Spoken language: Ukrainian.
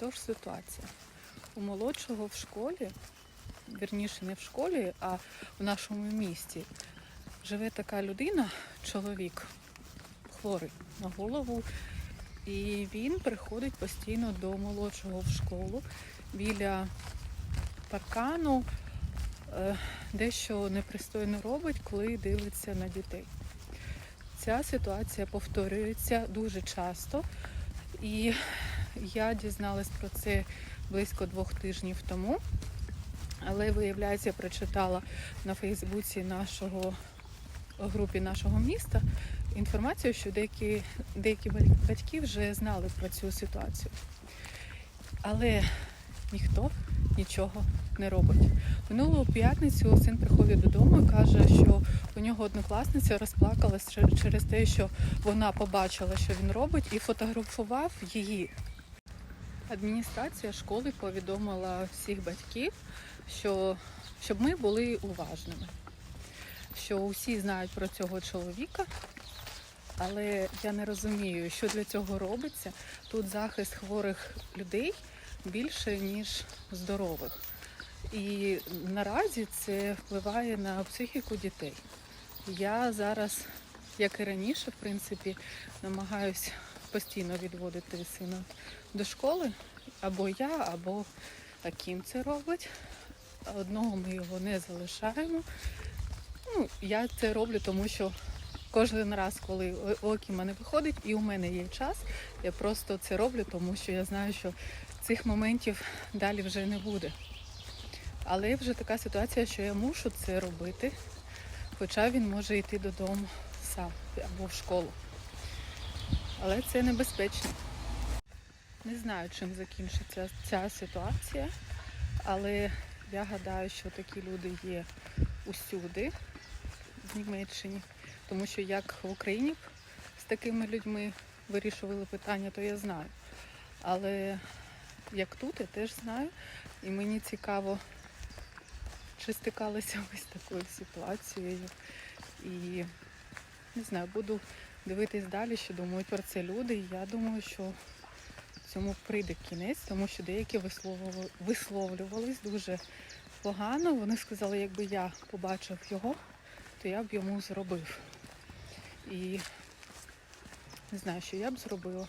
Тож ситуація. У молодшого в школі, вірніше не в школі, а в нашому місті, живе така людина, чоловік, хворий на голову, і він приходить постійно до молодшого в школу біля паркану, е, дещо непристойно робить, коли дивиться на дітей. Ця ситуація повторюється дуже часто, і я дізналась про це близько двох тижнів тому. Але виявляється, прочитала на Фейсбуці нашого групі нашого міста інформацію, що деякі, деякі батьки вже знали про цю ситуацію. Але ніхто нічого не робить. Минулу п'ятницю син приходить додому і каже, що у нього однокласниця розплакалась через те, що вона побачила, що він робить, і фотографував її. Адміністрація школи повідомила всіх батьків, що щоб ми були уважними, що усі знають про цього чоловіка, але я не розумію, що для цього робиться. Тут захист хворих людей більше, ніж здорових. І наразі це впливає на психіку дітей. Я зараз, як і раніше, в принципі, намагаюсь постійно відводити сина до школи. Або я, або Акім це робить. Одного ми його не залишаємо. Ну, я це роблю, тому що кожен раз, коли у Акіма не виходить, і у мене є час, я просто це роблю, тому що я знаю, що цих моментів далі вже не буде. Але вже така ситуація, що я мушу це робити, хоча він може йти додому сам або в школу. Але це небезпечно. Не знаю, чим закінчиться ця ситуація, але я гадаю, що такі люди є усюди в Німеччині. Тому що як в Україні з такими людьми вирішували питання, то я знаю. Але як тут, я теж знаю. І мені цікаво, чи стикалися ви з такою ситуацією. І не знаю, буду дивитись далі, що думають про це люди. І я думаю, що цьому прийде кінець, тому що деякі висловлювались дуже погано. Вони сказали, якби я побачив його, то я б йому зробив. І не знаю, що я б зробила.